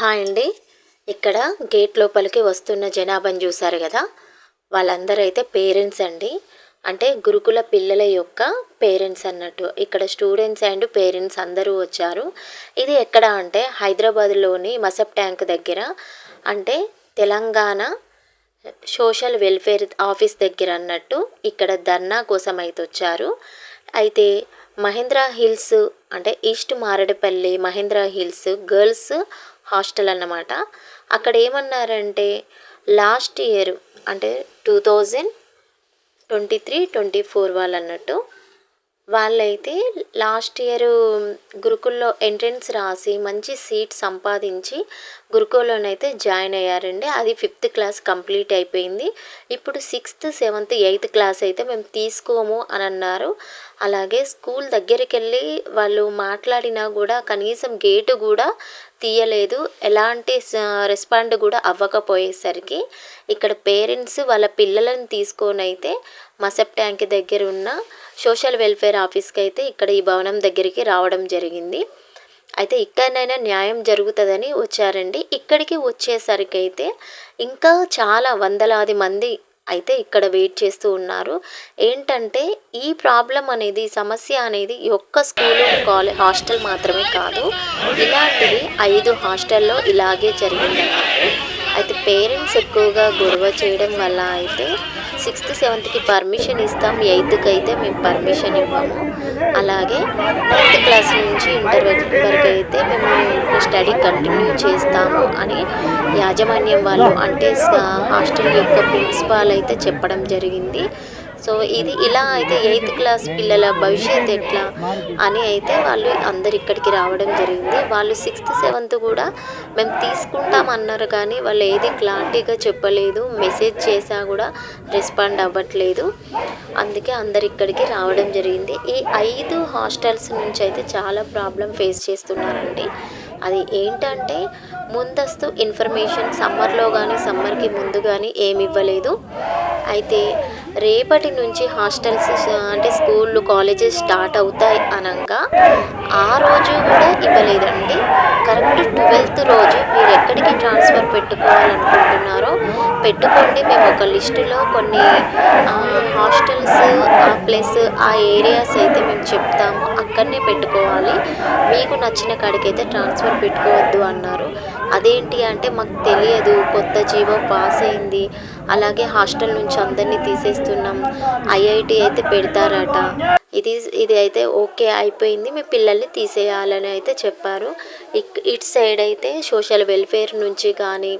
Hi అండి. ఇక్కడ gate లోపలికి వస్తున్న జనాభాని చూశారు కదా? వాళ్ళందరూ అయితే పేరెంట్స్ అండి. అంటే గురుకుల పిల్లల యొక్క పేరెంట్స్ అన్నట్టు. ఇక్కడ స్టూడెంట్స్ అండ్ పేరెంట్స్ అందరూ వచ్చారు. ఇది ఎక్కడ అంటే హైదరాబాద్లోని మసబ్ ట్యాంక్ దగ్గర. అంటే తెలంగాణ సోషల్ వెల్ఫేర్ ఆఫీస్ దగ్గర అన్నట్టు ఇక్కడ ధర్నా కోసం అయితే వచ్చారు. అయితే మహేంద్ర హిల్స్ అంటే east Marredpally Mahendra hills girls hostel అన్నమాట. అక్కడ ఏమన్నారంటే లాస్ట్ ఇయర్ అంటే two thousand twenty three twenty four వాళ్ళు అన్నట్టు వాళ్ళైతే లాస్ట్ ఇయర్ గురుకుల్లో ఎంట్రన్స్ రాసి మంచి సీట్ సంపాదించి గురుకులంలోనైతే జాయిన్ అయ్యారండి. అది ఫిఫ్త్ క్లాస్ కంప్లీట్ అయిపోయింది. ఇప్పుడు సిక్స్త్ సెవెంత్ ఎయిత్ క్లాస్ అయితే మేము తీసుకోము అని అన్నారు అలాగే స్కూల్ దగ్గరికి వెళ్ళి వాళ్ళు మాట్లాడినా కూడా కనీసం గేటు కూడా తీయలేదు. ఎలాంటి రెస్పాండ్ కూడా అవ్వకపోయేసరికి ఇక్కడ పేరెంట్స్ వాళ్ళ పిల్లలను తీసుకొని అయితే మసప్ ట్యాంక్ దగ్గర ఉన్న సోషల్ వెల్ఫేర్ ఆఫీస్కి అయితే ఇక్కడ ఈ భవనం దగ్గరికి రావడం జరిగింది. అయితే ఇక్కడనైనా న్యాయం జరుగుతుందని వచ్చారండి. ఇక్కడికి వచ్చేసరికి అయితే ఇంకా చాలా వందలాది మంది అయితే ఇక్కడ వెయిట్ చేస్తూ ఉన్నారు. ఏంటంటే ఈ ప్రాబ్లం అనేది సమస్య అనేది ఒక్క స్కూలు కాలేజ్ హాస్టల్ మాత్రమే కాదు ఇలాంటివి ఐదు హాస్టల్లో ఇలాగే జరిగిందన్నమాట. అయితే పేరెంట్స్ ఎక్కువగా గొడవ చేయడం వల్ల అయితే సిక్స్త్ సెవెంత్కి పర్మిషన్ ఇస్తాం ఎయిత్కి అయితే మేము పర్మిషన్ ఇవ్వము. అలాగే నైన్త్ క్లాస్ నుంచి ఇంటర్ వరకు అయితే మేము స్టడీ కంటిన్యూ చేస్తాము అని యాజమాన్యం వాళ్ళు అంటే హాస్టల్ యొక్క ప్రిన్సిపాల్ అయితే చెప్పడం జరిగింది. సో ఇది ఇలా అయితే ఎయిత్ క్లాస్ పిల్లల భవిష్యత్ ఎట్లా అని అయితే వాళ్ళు అందరు ఇక్కడికి రావడం జరిగింది. వాళ్ళు సిక్స్త్ సెవెంత్ కూడా మేము తీసుకుంటాం అన్నారు కానీ వాళ్ళు ఏది క్లారిటీగా చెప్పలేదు. మెసేజ్ చేసా కూడా రెస్పాండ్ అవ్వట్లేదు. అందుకే అందరు ఇక్కడికి రావడం జరిగింది. ఈ ఐదు హాస్టల్స్ నుంచి అయితే చాలా ప్రాబ్లం ఫేస్ చేస్తున్నారండి. అది ఏంటంటే ముందస్తు ఇన్ఫర్మేషన్ సమ్మర్లో కానీ సమ్మర్కి ముందు కానీ ఏమి ఇవ్వలేదు. అయితే రేపటి నుంచి హాస్టల్స్ అంటే స్కూళ్ళు కాలేజెస్ స్టార్ట్ అవుతాయి అనగా ఆ రోజు కూడా ఇవ్వలేదండి. కరెక్ట్ ట్వెల్త్ రోజు మీరు ఎక్కడికి ట్రాన్స్ఫర్ పెట్టుకోవాలనుకుంటున్నారో పెట్టుకోండి. మేము ఒక లిస్టులో కొన్ని హాస్టల్స్ ప్లస్ ఆ ఏరియాస్ అయితే మేము చెప్తాము. అక్కడనే పెట్టుకోవాలి. మీకు నచ్చిన కాడికైతే ట్రాన్స్ఫర్ పెట్టుకోవద్దు అన్నారు. అదేంటి అంటే మాకు తెలియదు కొత్త జీవో పాస్ అయింది. అలాగే హాస్టల్ నుంచి అందరినీ తీసేస్తున్నాం. ఐఐటి అయితే పెడతారట. ఇది ఇది అయితే ఓకే అయిపోయింది. మీ పిల్లల్ని తీసేయాలని అయితే చెప్పారు. ఇట్ సైడ్ అయితే సోషల్ వెల్ఫేర్ నుంచి కానీ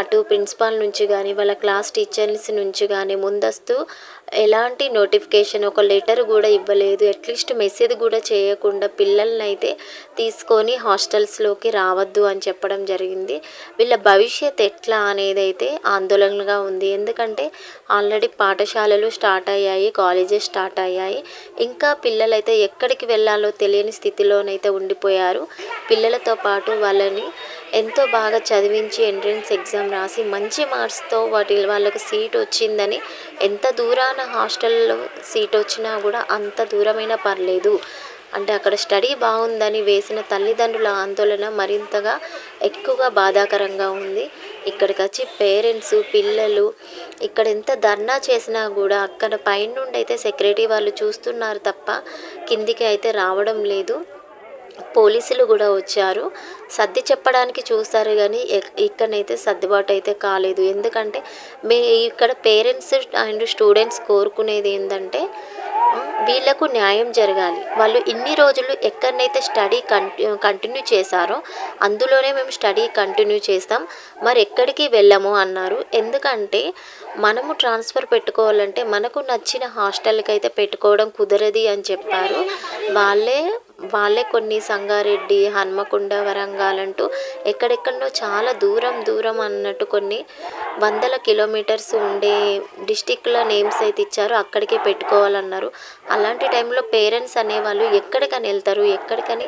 అటు ప్రిన్సిపాల్ నుంచి కానీ వాళ్ళ క్లాస్ టీచర్స్ నుంచి కానీ ముందస్తు ఎలాంటి నోటిఫికేషన్ ఒక లెటర్ కూడా ఇవ్వలేదు. అట్లీస్ట్ మెసేజ్ కూడా చేయకుండా పిల్లల్ని అయితే తీసుకొని హాస్టల్స్లోకి రావద్దు అని చెప్పడం జరిగింది. వీళ్ళ భవిష్యత్ ఎట్లా అనేది అయితే ఆందోళనగా ఉంది. ఎందుకంటే ఆల్రెడీ పాఠశాలలు స్టార్ట్ అయ్యాయి కాలేజెస్ స్టార్ట్ అయ్యాయి. ఇంకా పిల్లలైతే ఎక్కడికి వెళ్ళాలో తెలియని స్థితిలోనైతే ఉండిపోయారు. పిల్లలతో పాటు వాళ్ళని ఎంతో బాగా చదివించి ఎంట్రన్స్ ఎగ్జామ్ రాసి మంచి మార్క్స్తో వాటి వాళ్ళకు సీట్ వచ్చిందని ఎంత దూరాన హాస్టల్లో సీట్ వచ్చినా కూడా అంత దూరమైనా పర్లేదు. అంటే అక్కడ స్టడీ బాగుందని వేసిన తల్లిదండ్రుల ఆందోళన మరింతగా ఎక్కువగా బాధాకరంగా ఉంది. ఇక్కడికి వచ్చి పేరెంట్స్ పిల్లలు ఇక్కడ ఎంత ధర్నా చేసినా కూడా అక్కడ పైనుండి అయితే సెక్యూరిటీ వాళ్ళు చూస్తున్నారు తప్ప కిందికి అయితే రావడం లేదు. పోలీసులు కూడా వచ్చారు. సర్ది చెప్పడానికి చూస్తారు కానీ ఇక్కడనైతే సర్దుబాటు అయితే కాలేదు. ఎందుకంటే మీ ఇక్కడ పేరెంట్స్ అండ్ స్టూడెంట్స్ కోరుకునేది ఏంటంటే వీళ్ళకు న్యాయం జరగాలి. వాళ్ళు ఇన్ని రోజులు ఎక్కడనైతే స్టడీ కంటి కంటిన్యూ చేశారో అందులోనే మేము స్టడీ కంటిన్యూ చేస్తాం. మరి ఎక్కడికి వెళ్ళము అన్నారు. ఎందుకంటే మనము ట్రాన్స్ఫర్ పెట్టుకోవాలంటే మనకు నచ్చిన హాస్టల్కి అయితే పెట్టుకోవడం కుదరది అని చెప్పారు. వాళ్ళే వాళ్ళే కొన్ని సంగారెడ్డి హన్మకొండ వరంగల్ అంటూ ఎక్కడెక్కడనో చాలా దూరం దూరం అన్నట్టు కొన్ని వందల కిలోమీటర్స్ ఉండే డిస్టిక్ల నేమ్స్ అయితే ఇచ్చారు. అక్కడికే పెట్టుకోవాలన్నారు. అలాంటి టైంలో పేరెంట్స్ అనేవాళ్ళు ఎక్కడికని వెళ్తారు ఎక్కడికని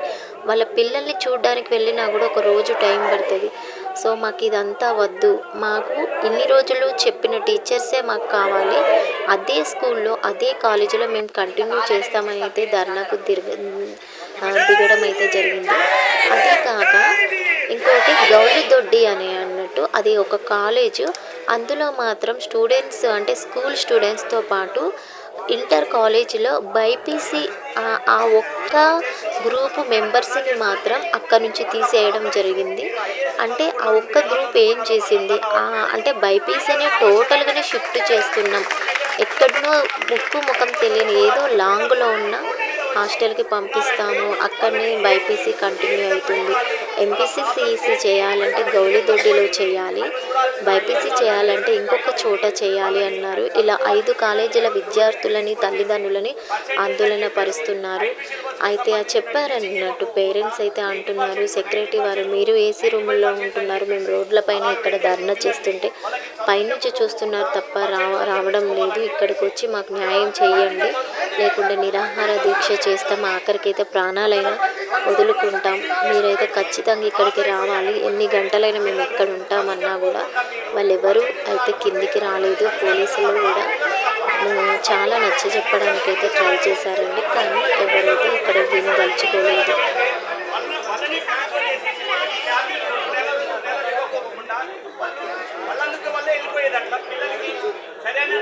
వాళ్ళ పిల్లల్ని చూడడానికి వెళ్ళినా కూడా ఒక రోజు టైం పడుతుంది. సో మాకు ఇదంతా వద్దు. మాకు ఇన్ని రోజులు చెప్పిన టీచర్సే మాకు కావాలి. అదే స్కూల్లో అదే కాలేజీలో మేము కంటిన్యూ చేస్తామని అయితే ధర్నాకు తిరగ దిగడం అయితే జరిగింది. అంతేకాక ఇంకోటి గౌలిదొడ్డి అని అన్నట్టు అది ఒక కాలేజ్. అందులో మాత్రం స్టూడెంట్స్ అంటే స్కూల్ స్టూడెంట్స్తో పాటు ఇంటర్ కాలేజీలో బైపీసీ ఆ- ఒక్క గ్రూపు మెంబర్స్ని మాత్రం అక్కడ నుంచి తీసేయడం జరిగింది. అంటే ఆ ఒక్క గ్రూప్ ఏం చేసింది? అంటే బైపీసీని టోటల్గానే షిఫ్ట్ చేస్తున్నాం. ఎక్కడనో ముక్కు ముఖం తెలియని ఏదో లాంగ్లో ఉన్న హాస్టల్కి పంపిస్తాము. అక్కడనే బైపీసీ కంటిన్యూ అవుతుంది. ఎంపీసీ సిఈసీ చేయాలంటే గౌలిదొడ్డిలో చేయాలి. బైపీసీ చేయాలంటే ఇంకొక చోట చేయాలి అన్నారు. ఇలా ఐదు కాలేజీల విద్యార్థులని తల్లిదండ్రులని ఆందోళన పరుస్తున్నారు. అయితే ఆ చెప్పారన్నట్టు పేరెంట్స్ అయితే అంటున్నారు సెక్రటరీ వారు మీరు ఏసీ రూముల్లో ఉంటున్నారు మేము రోడ్ల పైన ఇక్కడ ధర్నా చేస్తుంటే పైనుంచి చూస్తున్నారు తప్ప రావ రావడం లేదు. ఇక్కడికి వచ్చి మాకు న్యాయం చేయండి. లేకుంటే నిరాహార దీక్ష చేస్తాం. ఆఖరికైతే ప్రాణాలైనా వదులుకుంటాం. మీరైతే ఖచ్చితంగా ఇక్కడికి రావాలి. ఎన్ని గంటలైనా మేము ఇక్కడ ఉంటామన్నా కూడా వాళ్ళెవరు అయితే కిందికి రాలేదు పోలీసులు కూడా చాలా నచ్చ చెప్పడానికి అయితే ట్రై చేశారండి. కానీ ఎవరైతే ఇక్కడ వినదలుచుకోలేదు సరైన